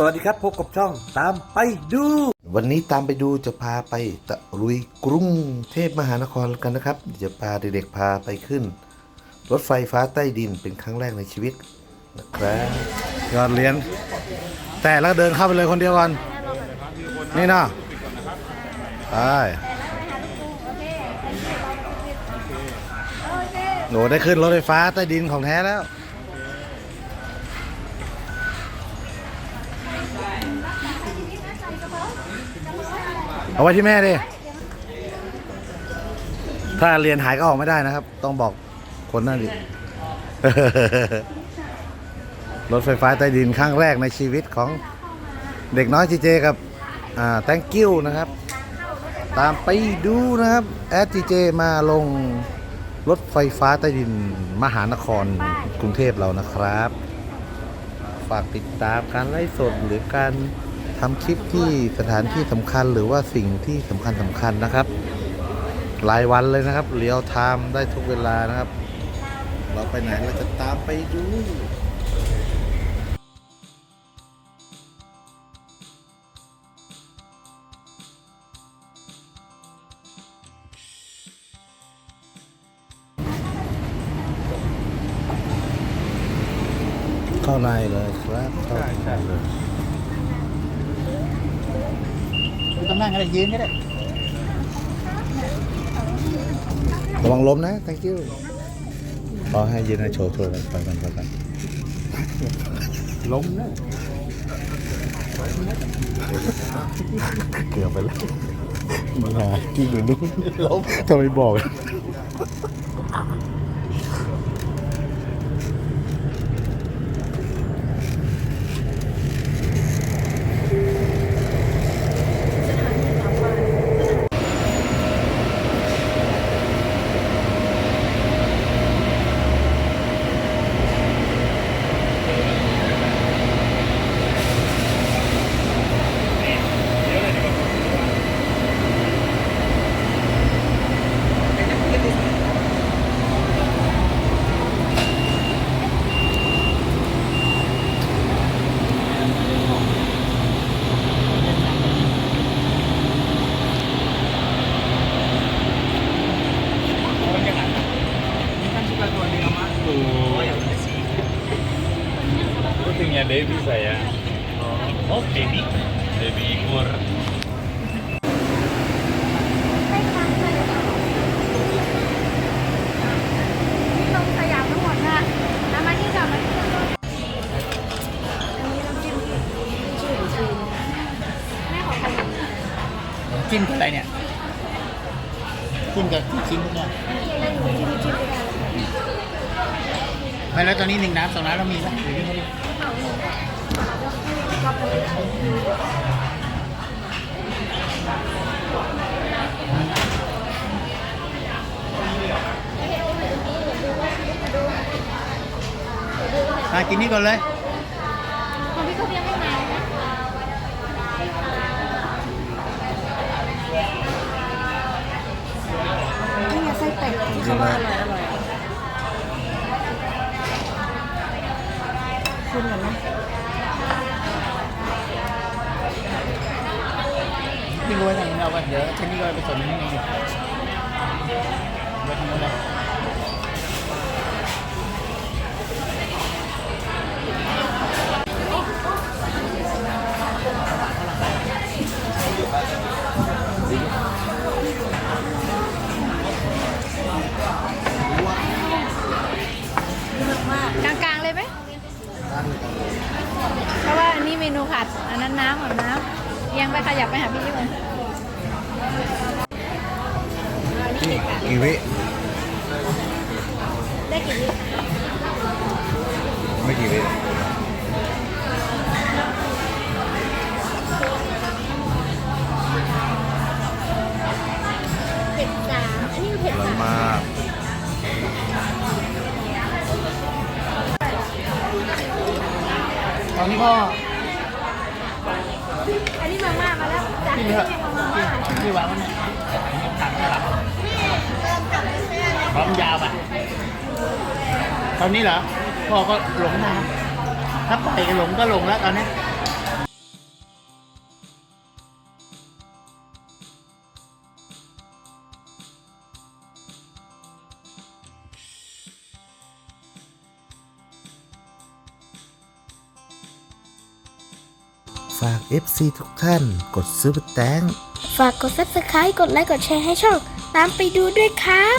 สวัสดีครับพบกับช่องตามไปดู วันนี้ตามไปดูจะพาไปตะลุยกรุงเทพมหานครกันนะครับ จะพาเด็กๆพาไปขึ้น รถไฟฟ้าใต้ดินเป็นครั้งแรกในชีวิตนะครับยอดเหรียญแต่แล้วเดินเข้าไปเลยคนเดียวก่อนนี่เนาะไปโหนูได้ขึ้นรถไฟฟ้าใต้ดินของแท้แล้ว เอาไว้ที่แม่ดิ ถ้าเรียนหายก็ออกไม่ได้นะครับ ต้องบอกคนนั่นดิรถไฟฟ้าใต้ดินครั้งแรกในชีวิตของเด็กน้อยจีเจกับอ่า thank you นะครับ ตามไปดูนะครับแอดจีเจมาลงรถไฟฟ้าใต้ดินมหานครกรุงเทพเรานะครับ ฝากติดตามการไล่สดหรือการ ทำคลิปที่สถานที่สำคัญหรือว่าสิ่งที่สำคัญสำคัญนะครับ รายวันเลยนะครับเรียวไทม์ได้ทุกเวลานะครับ เราไปไหนเราจะตามไปดูเข้าในเลยครับเข้าในเลย ต้อง นั่งก็ได้ยืนก็ได้ระวังล้มนะ thank you ขอให้ยืนให้โชว์โชว์กันไปกันไปกันล้มนะเกือบไปแล้วมาหาที่อยู่นู้นล้มทำไมบอก Putingnya Devi saya. Oh, Devi. Devi Ikur. ลงสยามทั้งหมดนะน้ำมันที่กลับมาที่ ต้นอันนี้น้ำจิ้มที่ชื่อหรือชื่อแม่ของใครจิ้มกับอะไรเนี่ยจิ้มกับที่ชิ้นพวกเนี้ยเล่นหมูที่มีจิ้มด้วยกันไม่แล้วตอนนี้หนึ่งน้ำสองน้ำเรามีป่ะหรือไม่ได้ มากินนี่ก่อนเลยของพี่เขาเรียกไม่มานะนี่ไงไส้เป็ดที่เขาว่าอร่อยอร่อย คุณเหรอนะพี่รู้ไว้ทางนี้เอากันเดี๋ยวทีนี้ก็ไปส่งนี่เองไว้ทางนู้นเลย นนี้เมนูผัดอันนั้นน้ำกับน้ำเอียังไปขยับไปหาพี่ยิ่งเลยกี่วิได้กี่ลิตรไม่กี่วิเผ็ดสามอันนี้เผ็ดอร่อยสามมากตอนนี้ก็ อันนี้มาม่ามาแล้วจากที่ที่เหลือมาม่าที่วางไว้เนี่ยถังหลังพร้อมยาวป่ะตอนนี้เหรอพ่อก็หลงน้ำถ้าปล่อยหลงก็หลงแล้วตอนนี้ ฝาก FC ทุกท่าน กดซื้อแตงฝากกด subscribe กดไลค์ กดแชร์ให้ช่อง ตามไปดูด้วยครับ